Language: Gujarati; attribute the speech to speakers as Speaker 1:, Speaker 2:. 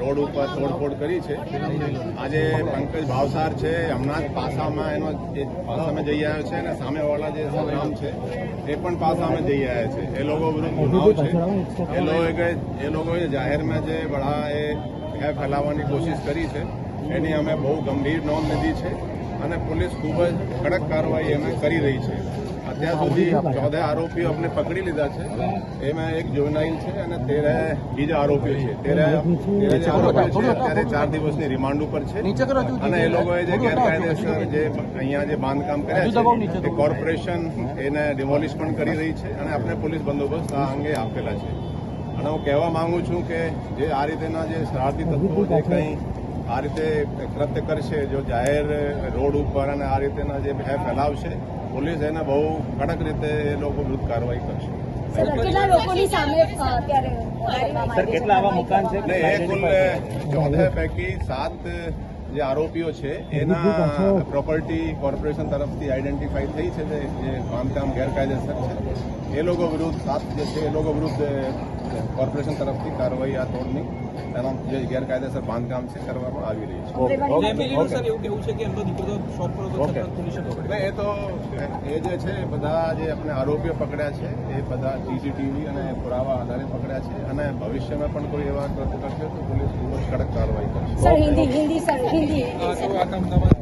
Speaker 1: રોડ ઉપર તોડફોડ કરી છે. આજે પંકજ ભાવસાર છે, હમણાં જ પાસામાં એનો જે પાસામાં જઈ આવ્યો છે અને સામેવાળા જે સંગ્રામ છે, એ પણ પાસામાં જઈ આવ્યા છે. એ લોકો છે. એ લોકોએ એ લોકોએ જાહેરમાં જે બળા એ ભય ફેલાવવાની કોશિશ કરી છે, એની અમે બહુ ગંભીર નોંધ લીધી છે અને પોલીસ ખૂબ જ કડક કાર્યવાહી અમે કરી રહી છે. અત્યાર સુધી ચૌદ આરોપીઓ અમને પકડી લીધા છે. એમાં એક જોનાઇલ છે અને તેરે બીજા આરોપીઓ છે. તેરે આરોપીઓ છે અત્યારે ચાર દિવસની રિમાન્ડ ઉપર છે. અને એ લોકોએ જે ગેરકાયદેસર જે અહીંયા જે બાંધકામ કર્યા છે તે કોર્પોરેશન એને ડિમોલિશ પણ કરી રહી છે અને આપણે પોલીસ બંદોબસ્ત આ અંગે આપેલા છે. અને હું કહેવા માંગુ છું કે જે આ રીતેના જે શરારતી તત્વો જે કંઈ આ રીતે કૃત્ય કરશે જો જાહેર રોડ ઉપર અને આ રીતેના જે ભય ફેલાવશે પોલીસ એને બહુ કડક રીતે એ લોકો વિરુદ્ધ કાર્યવાહી કરશે.
Speaker 2: સર, કેટલા લોકોની સામે અ, અત્યારે કરવામાં
Speaker 3: સર
Speaker 2: આવી
Speaker 3: કેટલા આવા મકાન છે?
Speaker 1: એટલે એ કુલ પૈકી સાત જે આરોપીઓ છે એના પ્રોપર્ટી કોર્પોરેશન તરફથી આઈડેન્ટિફાઈ થઈ છે જે જે બાંધકામ ગેરકાયદેસર છે. એ લોકો વિરુદ્ધ સાત જે છે એ લોકો વિરુદ્ધ કોર્પોરેશન તરફથી કાર્યવાહી આ તોડની એના જે ગેરકાયદેસર બાંધકામ છે કરવામાં આવી રહી છે. એ તો એ જે છે બધા જે આપણે આરોપીઓ પકડ્યા છે એ બધા સીસીટીવી અને પુરાવા આધારે પકડ્યા છે અને ભવિષ્યમાં પણ કોઈ એવા કૃત્ય કરશે તો પોલીસ ખૂબ જ કડક કાર્યવાહી કરશે.
Speaker 2: Sir Hindi sir